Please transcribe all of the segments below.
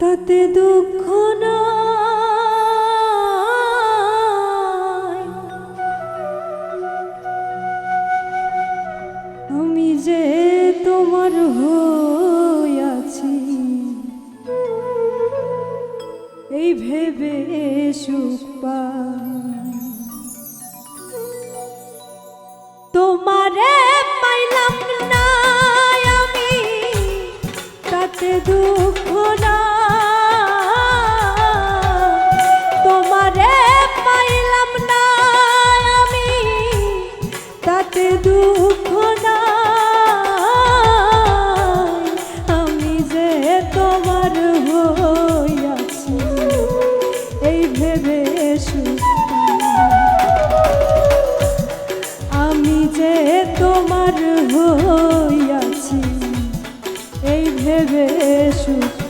তাতে দুঃখ আমি যে তোমার হইয়াছি এই ভেবে সুখ পা তোমার ভেবে সুখ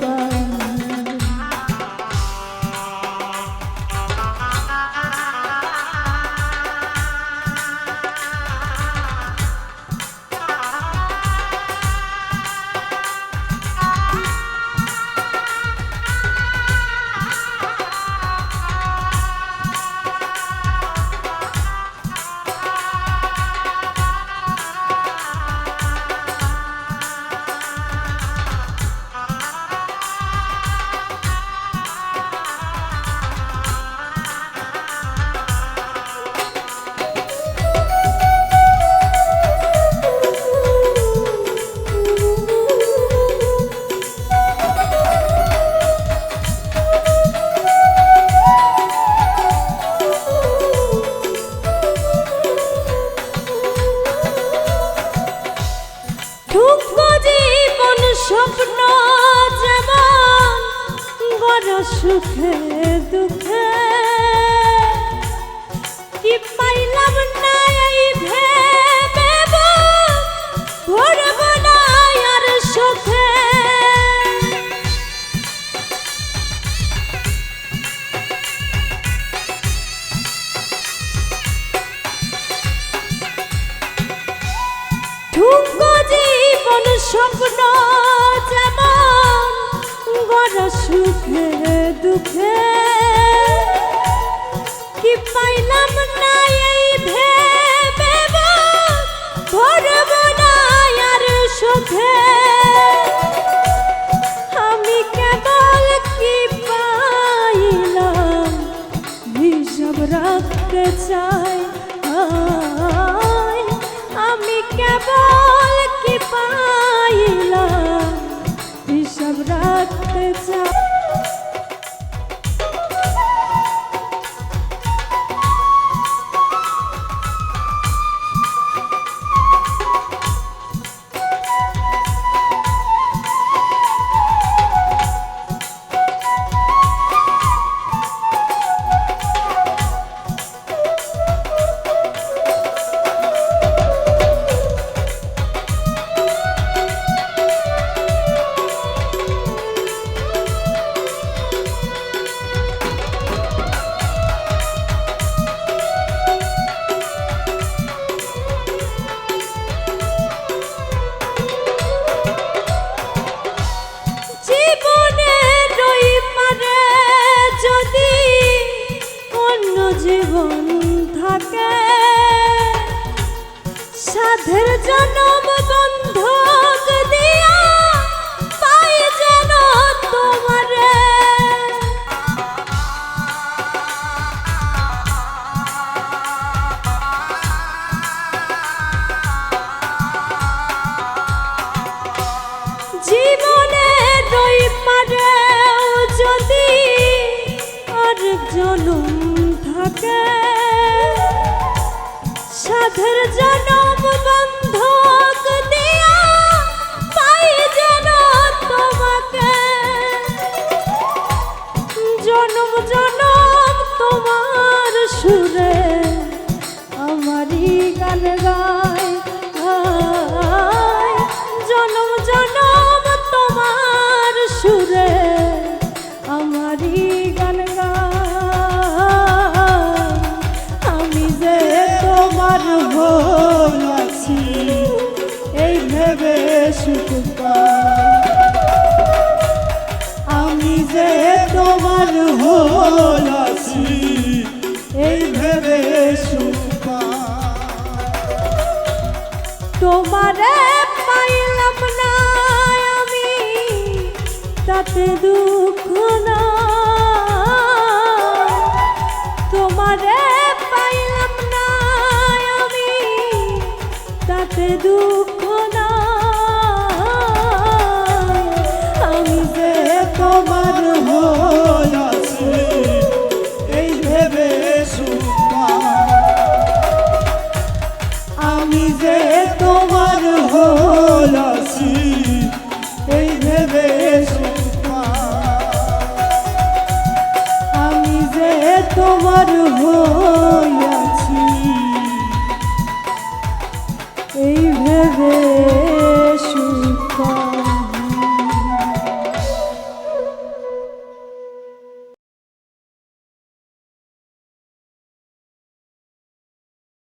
সুখে দুঃখে। কি পাইলাম না এই ভেবে ভরব না আর সুখে জীবন স্বপ্ন যেমন বড় সুখে দুঃখে। জীবন থাকে। সাধের জনম সাধের জনম বন্ধক জনম জনম তোমার সুরে। ভেবে সুখ আমি যে তোমার হল এই ভেবে সুখ তোমারে পাইলাম না আমি, তাতে দুঃখ না তোমারে ভেবেছ